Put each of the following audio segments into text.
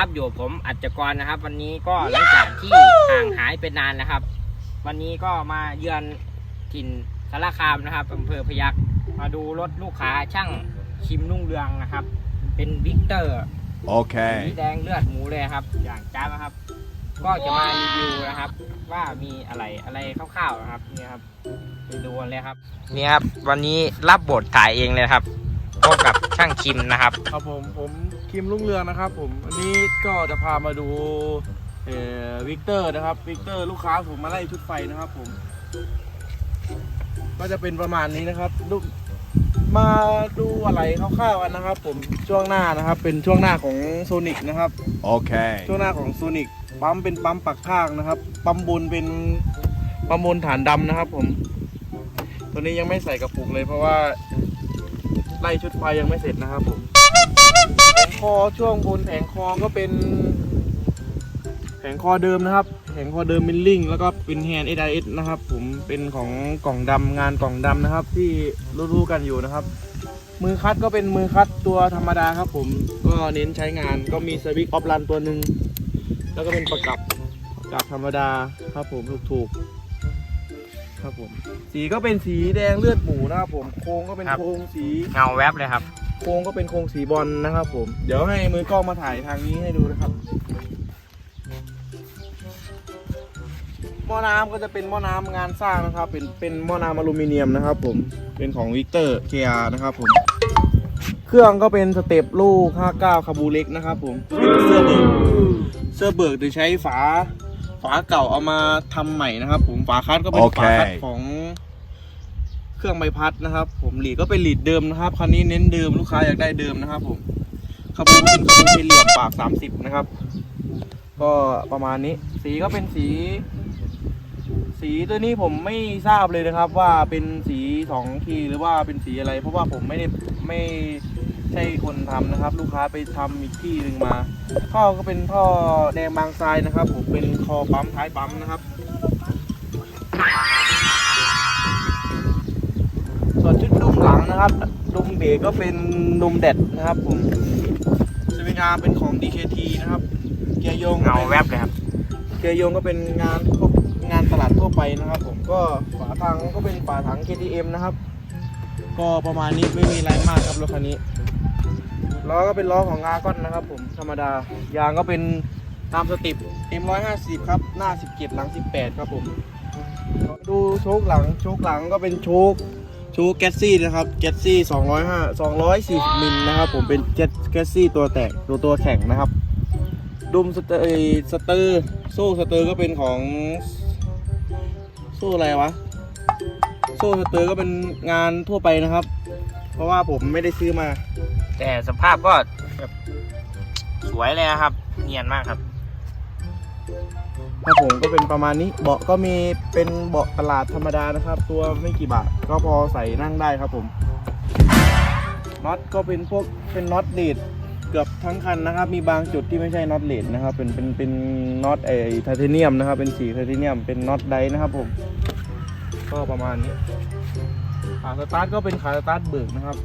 ดีครับ อยู่ผมอัจจกรนะครับ วันนี้ก็หลังจากที่ห่างหายไปนานนะครับ วันนี้ก็มาเยือนถิ่นสารคามนะครับอำเภอพยัคฆ์มาดูรถลูกค้าช่างชิมนุ่งเรืองนะครับ เป็นวิกเตอร์สี Okay. แดงเลือดหมูเลยครับ อย่างจ้าบนะครับ ก็จะมารีวิวนะครับ ว่ามีอะไรอะไรคร่าวๆนะครับนี่ครับไปดูกันเลยครับนี่ครับ วันนี้รับบทถ่ายเองเลยครับพบกับช่างคิมนะครับ ครับผมผม คิมรุ่งเรืองนะครับ ผมอันนี้ก็จะพามาดูเอ่อวิกเตอร์นะครับวิกเตอร์ลูกค้าผมมาไล่ชุดไฟนะครับผม ก็จะเป็นประมาณนี้นะครับดูมาดูอะไรคร่าวๆกันนะครับ ผมช่วงหน้านะครับ เป็นช่วงหน้าของโซนิกนะครับ Okay. ช่วงหน้าของโซนิกปั๊มเป็นปั๊มปักข้างนะครับปั๊มบนเป็นปั๊มบนฐานดำนะครับ ผม ตัวนี้ยังไม่ใส่กระปุกเลยเพราะว่าไล่ชุดไฟยังไม่เสร็จนะครับผมแผ งคอช่วงบนแผงคอก็เป็นแผงคอเดิมนะครับ แผงคอเดิมมิลลิ่งแล้วก็เป็นแฮนด์เอไอนะครับ ผมเป็นของกล่องดำงานกล่องดำนะครับ ที่รู้ๆกันอยู่นะครับ มือคัดก็เป็นมือคัดตัวธรรมดาครับ ผมก็เน้นใช้งานก็มีสวิกออฟรันตัวหนึ่งแล้วก็เป็นประกับประกับธรรมดาครับ ผมถูกๆครับผม สีก็เป็นสีแดงเลือดหมูนะครับ ผมโครงก็เป็นโครงสีเงาแวบเลยครับ โครงก็เป็นโครงสีบอลนะครับ ผม เดี๋ยวให้มือกล้องมาถ่ายทางนี้ให้ดูนะครับหม้อน้ำก็จะเป็นหม้อน้ำงานสร้างนะครับ เป็นเป็นหม้อน้ำอลูมิเนียมนะครับ ผมเป็นของวิกเตอร์เคียนะครับ ผม เครื่องก็เป็นสเต็ปลูก 59 คาบูเล็กนะครับ ผมเป็นเสื้อเบิกเสื้อเบิกโดยใช้ฝาฝาเก่าเอามาทำใหม่นะครับ ผมฝาคัดก็เป็นโอเคฝาคัดของ เครื่องใบพัดนะครับ ผมหลีดก็เป็นหลีดเดิมนะครับคันนี้เน้นเดิมลูกค้าอยากได้เดิมนะครับผมคาบูเป็นคาบูเป็นเหลี่ยมปาก 30 นะครับ ก็ประมาณนี้ สีก็เป็นสี สีตัวนี้ผมไม่ทราบเลยนะครับ ว่าเป็นสีสองทีหรือว่าเป็นสีอะไร เพราะว่าผมไม่ได้ไม่ใช่คนทำนะครับ ลูกค้าไปทำอีกที่หนึ่งมา ท่อก็เป็นท่อแดงบางทรายนะครับ ผมเป็นคอปั๊มท้ายปั๊มนะครับ นะครับดุมเบรกก็เป็นดุมแดดนะครับผมสวิงอาร์มเป็นของ DKT นะครับเกียร์โยงก็เงาเป็นแวบเลยครับเกียร์โยงก็เป็นงานพวกงานตลาดทั่วไปนะครับผมก็ฝาถังก็เป็นฝาถัง KTM นะครับ ก็ประมาณนี้ไม่มีอะไรมากครับรถคันนี้ล้อก็เป็นล้อของอาร์กอนนะครับ ผมธรรมดายางก็เป็นตามสติป M150 ครับหน้า 17 หลัง 18 ครับผมดูโชคหลังโชคหลังก็เป็นโชคโชคแกสซี่นะครับแกสซี่205 240มิลนะครับ ผมเป็นแกสแกสซี่ตัวแตกตัวตัวแข็งนะครับ ดุมสเตอร์สเตอร์โซ่สเตอร์ก็เป็นของโซ่อะไรวะ โซ่สเตอร์ก็เป็นงานทั่วไปนะครับ เพราะว่าผมไม่ได้ซื้อมา แต่สภาพก็แบบสวยเลยนะครับ เนียนมากครับ ครับผมก็เป็นประมาณนี้เบาะก็มีเป็นเบาะตลาดธรรมดานะครับ ตัวไม่กี่บาทก็พอใส่นั่งได้ครับผมน็อตก็เป็นพวกเป็นน็อตเลดเกือบทั้งคันนะครับ มีบางจุดที่ไม่ใช่น็อตเลดนะครับ เป็นเป็นเป็นน็อตไอไทเทเนียมนะครับ เป็นสีไทเทเนียมเป็นน็อตไดนะครับผมก็ประมาณนี้ขาสตาร์ทก็เป็นขาสตาร์ทเบิกนะครับ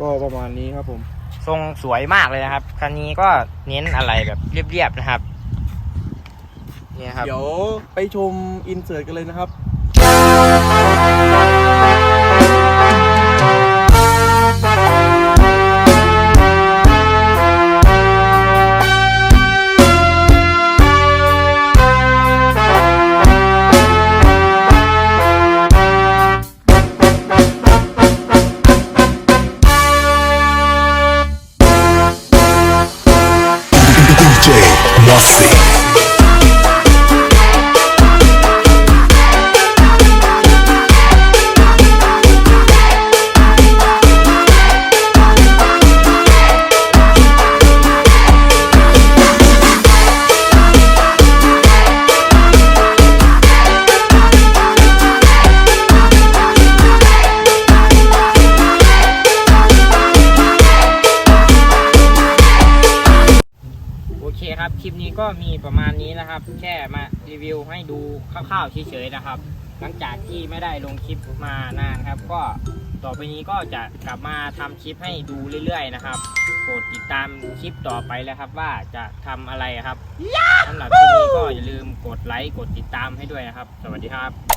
ก็ประมาณนี้ครับผม ทรงสวยมากเลยนะครับ คันนี้ก็เน้นอะไรแบบเรียบๆนะครับ เนี่ยครับ เดี๋ยวไปชมอินเสิร์ตกันเลยนะครับ Mossi. เคครับ คลิปนี้ก็มีประมาณนี้นะครับ แค่มารีวิวให้ดูคร่าวๆเฉยๆนะครับ หลังจากที่ไม่ได้ลงคลิปมานานครับ ก็ต่อไปนี้ก็จะกลับมาทำคลิปให้ดูเรื่อยๆนะครับ โปรดติดตามคลิปต่อไปแล้วครับว่าจะทำอะไรครับสำหรับคลิปนี้ก็อย่าลืมกดไลค์กดติดตามให้ด้วยนะครับ สวัสดีครับ